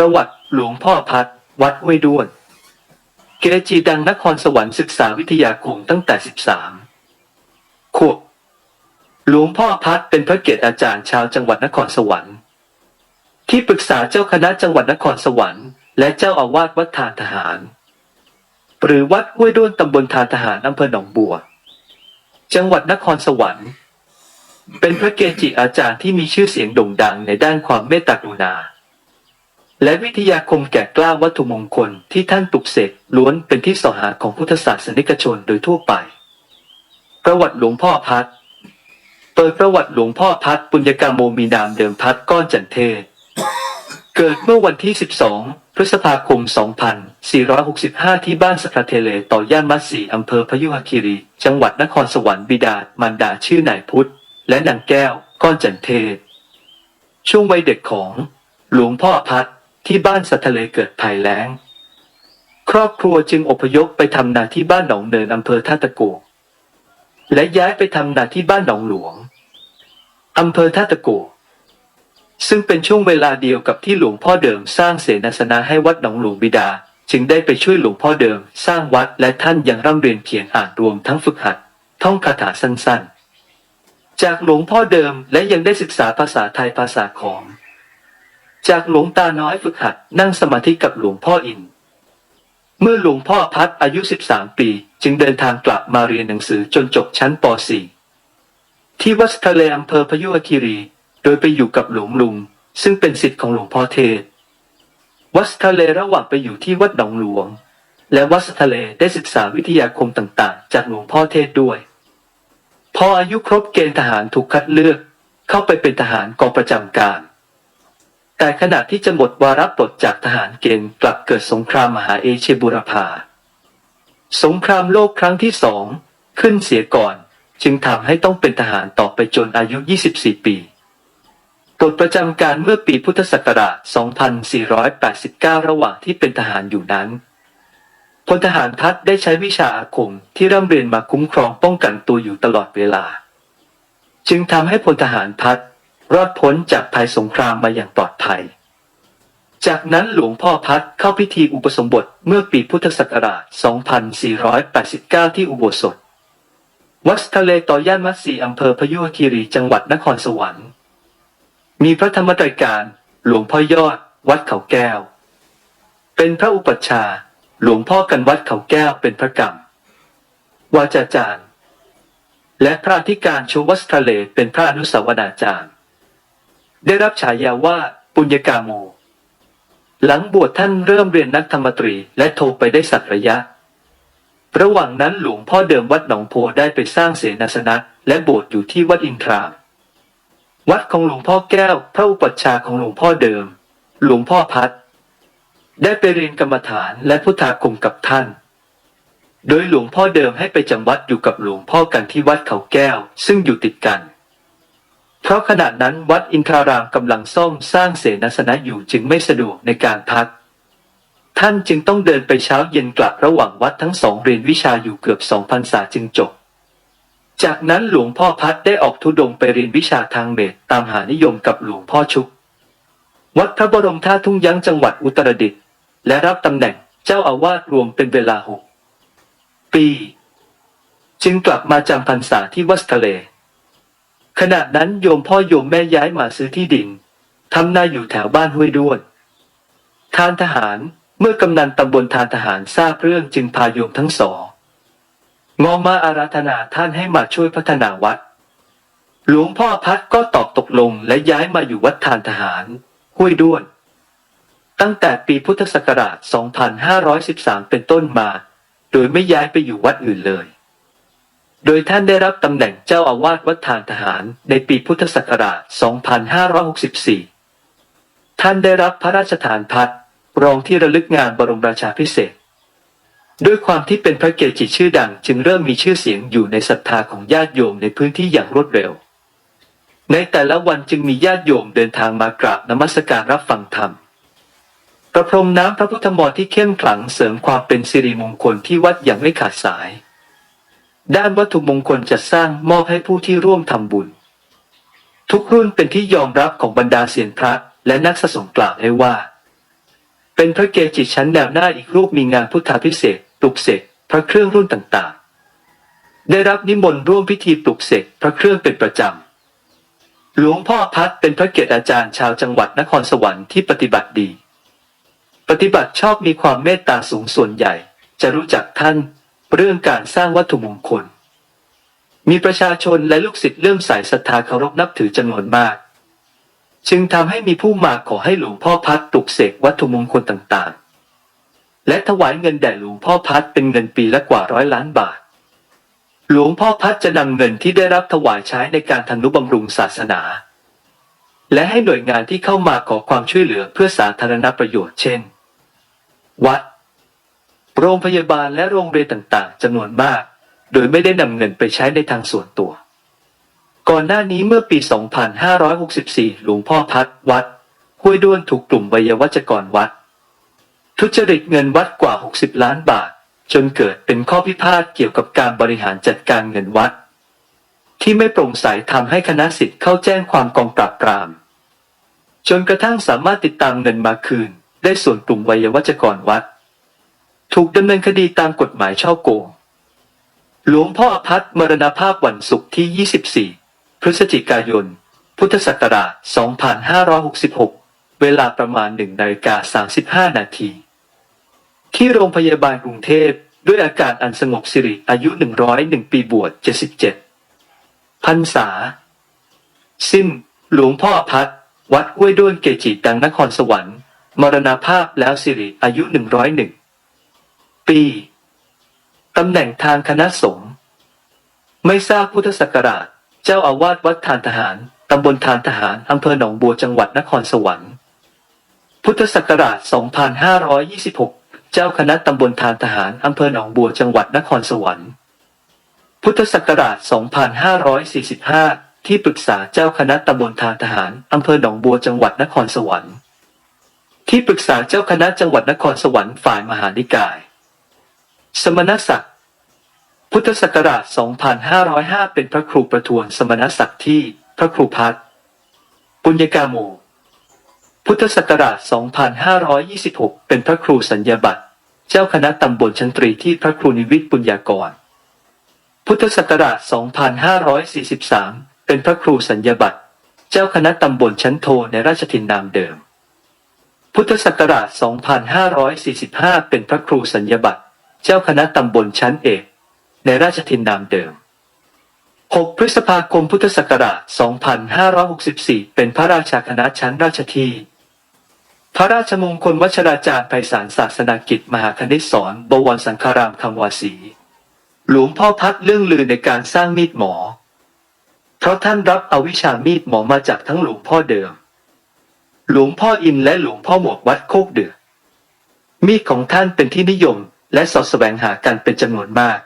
ประวัติหลวงพ่อพัด วัดห้วยด้วนเกจิดังนครสวรรค์ศึกษาวิทยาคมตั้งแต่ 13 ขวบ หลวงพ่อพัดเป็นพระเกศอาจารย์ชาวจังหวัดนครสวรรค์ ที่ปรึกษาเจ้าคณะจังหวัดนครสวรรค์และเจ้าอาวาสวัดทานทหาร หรือวัดห้วยด้วนตำบลทานทหารอำเภอหนองบัว จังหวัดนครสวรรค์ เป็นพระเกจิอาจารย์ที่มีชื่อเสียงโด่งดังในด้านความเมตตากรุณา และวิทยาคมแก่กล้าวัตถุมงคลที่ท่านปลุกเสกล้วนเป็นที่สอหาของพุทธศาสนิกชนโดยทั่วไป ประวัติหลวงพ่อพัดโดประวัติหลวงพ่อพัดปุญญกามโมมีนามเดิมพัดก้อนจันเทศ เกิดเมื่อวันที่ 12 พฤษภาคม 2465 ที่บ้านสกระเทเลต่อย่านมัดสีอำเภอพยุหคีรี จังหวัดนครสวรรค์บิดามารดาชื่อนายพุทธ และนางแก้ว ก้อนจันเทศ ช่วงวัยเด็กของ หลวงพ่อพัด ที่บ้านสัตะเลเกิดภัยแล้ง ครอบครัวจึงอพยพไปทำนาที่บ้านหนองเนินอำเภอท่าตะโกและย้ายไปทำนาที่บ้านหนองหลวงอำเภอท่าตะโกซึ่งเป็นช่วงเวลาเดียวกับที่หลวงพ่อเดิมสร้างเสนาสนะให้วัดหนองหลวงบิดา จึงได้ไปช่วยหลวงพ่อเดิม สร้างวัดและท่านยังร่ำเรียนเขียนอ่านรวมทั้งฝึกหัด ท่องคาถาสั้นๆ จากหลวงพ่อเดิมและยังได้ศึกษาภาษาไทยภาษาของ จากหลวงตาน้อยฝึกหัดนั่งสมาธิกับหลวงพ่ออิน เมื่อหลวงพ่อพัดอายุ 13 ปี จึงเดินทางกลับมาเรียนหนังสือจนจบชั้นป .4 ที่วัดทะเลอำเภอพยุหคีรี โดยไปอยู่กับหลวงลุง ซึ่งเป็นศิษย์ของหลวงพ่อเทศ วัดทะเลระหว่างไปอยู่ที่วัดหนองหลวง และวัดทะเลได้ศึกษาวิทยาคมต่างๆ จากหลวงพ่อเทศด้วย พออายุครบเกณฑ์ทหารถูกคัดเลือก เข้าไปเป็นทหารกองประจำการ แต่ขณะที่จะหมดวาระปลดจากทหารเกณฑ์กลับเกิดสงครามมหาเอเชียบุรพา สงครามโลกครั้งที่สองขึ้นเสียก่อน จึงทำให้ต้องเป็นทหารต่อไปจนอายุ 24 ปีปลดประจำการเมื่อปีพุทธศักราช 2489 ระหว่างที่เป็นทหารอยู่นั้นพลทหารพัดได้ใช้วิชาอาคมที่ร่ำเรียนมาคุ้มครองป้องกันตัวอยู่ตลอดเวลา จึงทำให้พลทหารพัด รอดพ้นจากภัยสงครามมาอย่างปลอดภัย จากนั้นหลวงพ่อพัดเข้าพิธีอุปสมบทเมื่อปีพุทธศักราช 2489 ที่อุโบสถ วัดทะเลต่อย่านมัดสีอำเภอพยุหคีรีจังหวัดนครสวรรค์ มีพระธรรมตรัยการหลวงพ่อยอด วัดเขาแก้ว เป็นพระอุปัชฌาย์หลวงพ่อกันวัดเขาแก้วเป็นพระกรรมวาจาจารย์ และพระอธิการชูวัดทะเลเป็นพระอนุสาวนาจารย์ ได้รับฉายาว่าปุญญกาโม หลังบวชท่านเริ่มเรียนนักธรรมตรีและโทรไปได้สักระยะ ระหว่างนั้นหลวงพ่อเดิมวัดหนองโพได้ไปสร้างเสนาสนะ และโบสถ์อยู่ที่วัดอินทราม วัดของหลวงพ่อแก้วพระอุปัชฌาย์ของหลวงพ่อเดิม หลวงพ่อพัดได้ไปเรียนกรรมฐานและพุทธาคมกับท่าน โดยหลวงพ่อเดิมให้ไปจำวัดอยู่กับหลวงพ่อกันที่วัดเขาแก้ว ซึ่งอยู่ติดกัน เพราะขณะนั้นวัดอินทรารามกำลังซ่อมสร้างเสนาสนะอยู่จึงไม่สะดวกในการพัก ท่านจึงต้องเดินไปเช้าเย็นกลับระหว่างวัดทั้งสองเรียนวิชาอยู่เกือบสองพรรษาจึงจบ จากนั้นหลวงพ่อพัดได้ออกทุดงค์ไปเรียนวิชาทางเมตตามหานิยมกับหลวงพ่อชุก วัดพระบรมธาตุทุ่งยั้งจังหวัดอุตรดิตถ์และรับตำแหน่งเจ้าอาวาสรวมเป็นเวลาหกปี จึงกลับมาจำพรรษาที่วัดทะเล ขณะนั้นโยมพ่อโยมแม่ย้ายมาซื้อที่ดินทำนาอยู่แถวบ้านห้วยด้วนทานทหารเมื่อกำนันตำบลทานทหารทราบเรื่องจึงพาโยมทั้งสองงอมาอาราธนาท่านให้มาช่วยพัฒนาวัด หลวงพ่อพัดก็ตอบตกลงและย้ายมาอยู่วัดทานทหารห้วยด้วน ตั้งแต่ปีพุทธศักราช 2513 เป็นต้นมา โดยไม่ย้ายไปอยู่วัดอื่นเลย โดยท่านได้รับตำแหน่งเจ้าอาวาสวัดทานทหารในปีพุทธศักราช 2564 ท่านได้รับพระราชทานพัดรองที่ระลึกงานบรมราชาพิเศษ ด้วยความที่เป็นพระเกจิชื่อดังจึงเริ่มมีชื่อเสียงอยู่ในศรัทธาของญาติโยมในพื้นที่อย่างรวดเร็ว ในแต่ละวันจึงมีญาติโยมเดินทางมากราบนมัสการรับฟังธรรม ประพรมน้ำพระพุทธมนต์ที่เข้มขลังเสริมความเป็นสิริมงคลที่วัดอย่างไม่ขาดสาย ด้านวัตถุมงคลจะสร้างมอบให้ผู้ที่ร่วมทำบุญ ทุกรุ่นเป็นที่ยอมรับของบรรดาเซียนพระและนักสะสมกล่าวได้ว่า เป็นพระเกจิชั้นแนวหน้าอีกรูปมีงานพุทธาพิเศษปลุกเสกพระเครื่องรุ่นต่างๆ ได้รับนิมนต์ร่วมพิธีปลุกเสกพระเครื่องเป็นประจำ หลวงพ่อพัดเป็นพระเกศอาจารย์ชาวจังหวัดนครสวรรค์ที่ปฏิบัติดี ปฏิบัติชอบมีความเมตตาสูงส่วนใหญ่ จะรู้จักท่าน เรื่องการสร้างวัตถุมงคล มีประชาชนและลูกศิษย์เริ่มใส่ศรัทธาเคารพนับถือจำนวนมาก จึงทำให้มีผู้มาขอให้หลวงพ่อพัดปลุกเสกวัตถุมงคลต่างๆ และถวายเงินแด่หลวงพ่อพัดเป็นเงินปีละกว่าร้อยล้านบาท หลวงพ่อพัดจะนำเงินที่ได้รับถวายใช้ในการทนุบำรุงศาสนา และให้หน่วยงานที่เข้ามาขอความช่วยเหลือเพื่อสาธารณประโยชน์เช่น วัด โรงพยาบาลและโรงเรียนต่างๆจำนวนมาก โดยไม่ได้นำเงินไปใช้ในทางส่วนตัว ก่อนหน้านี้เมื่อปี 2564 หลวงพ่อพัดวัดห้วยด้วนถูกกลุ่มวัยวัจกรวัด ทุจริตเงินวัดกว่า 60 ล้านบาท จนเกิดเป็นข้อพิพาทเกี่ยวกับการบริหารจัดการเงินวัด ที่ไม่โปร่งใสทำให้คณะสิทธิ์เข้าแจ้งความกองปราบปราม จนกระทั่งสามารถติดตามเงินมาคืน ได้ส่วนกลุ่มวัยวัจกรวัด ถูกดำเนินคดีตามกฎหมายช่อโกง หลวงพ่อพัดมรณภาพวันศุกร์ที่ 24 พฤศจิกายน พุทธศักราช 2566 เวลาประมาณ1นาฬิกา35 นาที ที่โรงพยาบาลกรุงเทพด้วยอาการอันสงบสิริอายุ 101 ปีบวช 77 พรรษา สิ้น หลวงพ่อพัด วัดห้วยด้วนเกจิดังนครสวรรค์ มรณภาพแล้วสิริอายุ 101 ปีตำแหน่งทางคณะสงฆ์ไม่ทราบพุทธศักราช เจ้าอาวาสวัดทานทหาร ตำบลทานทหาร อำเภอหนองบัวจังหวัดนครสวรรค์ พุทธศักราช 2526 เจ้าคณะตำบลทานทหาร อำเภอหนองบัวจังหวัดนครสวรรค์ พุทธศักราช 2545 ที่ปรึกษาเจ้าคณะตำบลทานทหาร อำเภอหนองบัวจังหวัดนครสวรรค์ ที่ปรึกษาเจ้าคณะจังหวัดนครสวรรค์ฝ่ายมหานิกาย สมณศักดิ์พุทธศักราช 2505 เป็นพระครูประทวนสมณศักดิ์ที่พระครูพัฒน์ปุญญกาโม พุทธศักราช 2526 เป็นพระครูสัญญาบัตรเจ้าคณะตำบลชันตรีที่พระครูนิวิทย์ปุญญากร พุทธศักราช 2543 เป็นพระครูสัญญาบัตรเจ้าคณะตำบลชั้นโทในราชทินนามเดิม พุทธศักราช 2545 เป็นพระครูสัญญาบัตร เจ้าคณะตำบลชั้นเอก ในราชทินนามเดิม 6 พฤษภาคมพุทธศักราช 2564 เป็นพระราชาคณะชั้นราชที พระราชมงคลวัชราจารย์ไพศาลศาสนากิจมหาคณิตสอนบวรสังฆารามคำวาสี หลวงพ่อพัดเรื่องลือในการสร้างมีดหมอ เพราะท่านรับเอาวิชามีดหมอมาจากทั้งหลวงพ่อเดิม หลวงพ่ออินและหลวงพ่อหมวกวัดโคกเดือมีดของท่านเป็นที่นิยม และสอดแสวงหากันเป็นจำนวนมาก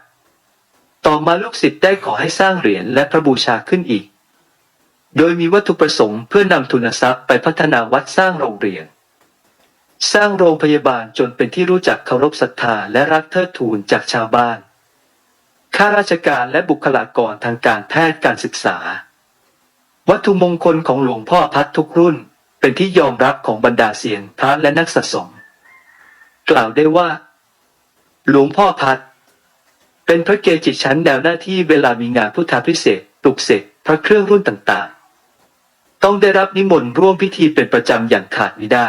ต่อมาลูกศิษย์ได้ขอให้สร้างเหรียญและพระบูชาขึ้นอีก โดยมีวัตถุประสงค์เพื่อนำทุนทรัพย์ไปพัฒนาวัดสร้างโรงเรียน สร้างโรงพยาบาลจนเป็นที่รู้จักเคารพศรัทธาและรักเทิดทูนจากชาวบ้านข้าราชการและบุคลากรทางการแพทย์การศึกษา วัตถุมงคลของหลวงพ่อพัดทุกรุ่น เป็นที่ยอมรับของบรรดาเซียนพระและนักสะสม กล่าวได้ว่า หลวงพ่อพัด เป็นพระเกจิชั้นแนวหน้าที่เวลามีงานพุทธาพิเศษกปลุกเสกพระเครื่องรุ่นต่างๆ ต้องได้รับนิมนต์ร่วมพิธีเป็นประจำอย่างขาดไมิได้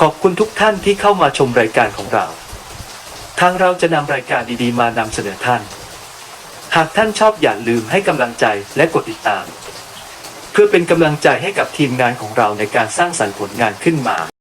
ขอบคุณทุกท่านที่เข้ามาชมรายการของเรา ทางเราจะนำรายการดีๆ มานำเสนอท่าน หากท่านชอบอย่าลืมให้กำลังใจและกดติดตาม เพื่อเป็นกำลังใจให้กับทีมงานของเราในการสร้างสรรค์ผลงานขึ้นมา